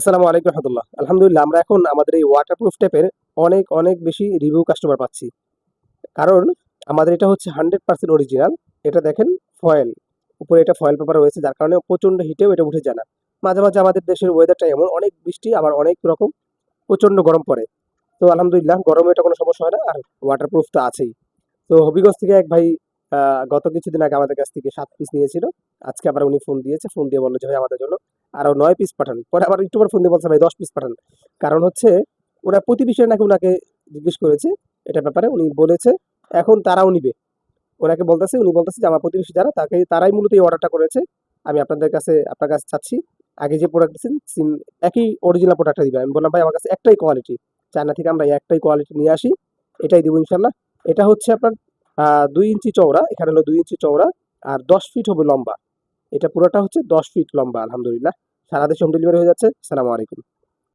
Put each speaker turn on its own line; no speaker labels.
আসসালামু আলাইকুম রহমতুল্লাহ। আলহামদুলিল্লাহ, আমরা এখন আমাদের এই ওয়াটারপ্রুফ টেপের অনেক অনেক বেশি রিভিউ কাস্টমার পাচ্ছি। কারণ আমাদের এটা হচ্ছে হান্ড্রেড পার্সেন্ট অরিজিনাল এটা দেখেন ফয়েল উপরে এটা ফয়েল পেপার রয়েছে, যার কারণে প্রচণ্ড হিটেও এটা উঠে যায় না। মাঝে মাঝে আমাদের দেশের ওয়েদারটা এমন, অনেক বৃষ্টি, আবার অনেক রকম, প্রচণ্ড গরম পড়ে। তো আলহামদুলিল্লাহ, গরমে এটা কোনো সমস্যা হয় না, আর ওয়াটারপ্রুফ তো আছেই। তো হবিগঞ্জ থেকে এক ভাই গত কিছুদিন আগে আমাদের কাছ থেকে সাত পিস নিয়েছিল। আজকে আবার উনি ফোন দিয়েছে ফোন দিয়ে বলল যে ভাই আমাদের জন্য আরও নয় পিস পাঠান। পরে আবার একটু পরে ফোন দিয়ে বলছে, ভাই, দশ পিস পাঠান। কারণ হচ্ছে, ওরা প্রতি বিষয়ে নাকি ওনাকে জিজ্ঞেস করেছে এটা ব্যাপারে। উনি বলেছে, এখন তারাও নিবে। ওনাকে বলতেছে, উনি বলতেছে যে, আমার প্রতিবেশী যারা, তাকে, তারাই মূলত এই অর্ডারটা করেছে। আমি আপনাদের কাছে, আপনার কাছে চাচ্ছি, আগে যে প্রোডাক্ট দিচ্ছেন সিম একই অরিজিনাল প্রোডাক্টটা দিবেন আমি বললাম, ভাই, আমার কাছে একটাই কোয়ালিটি চায়না থেকে আমরা একটাই কোয়ালিটি নিয়ে আসি, এটাই দিব ইনশাল্লাহ এটা হচ্ছে আপনার দুই ইঞ্চি চওড়া, এখানে হলো দুই ইঞ্চি চওড়া, আর দশ ফিট হবে লম্বা। এটা পুরোটা হচ্ছে দশ ফিট লম্বা, আলহামদুলিল্লাহ। সারা দেশে হোম ডেলিভারি হয়ে যাচ্ছে। সালামু আলাইকুম।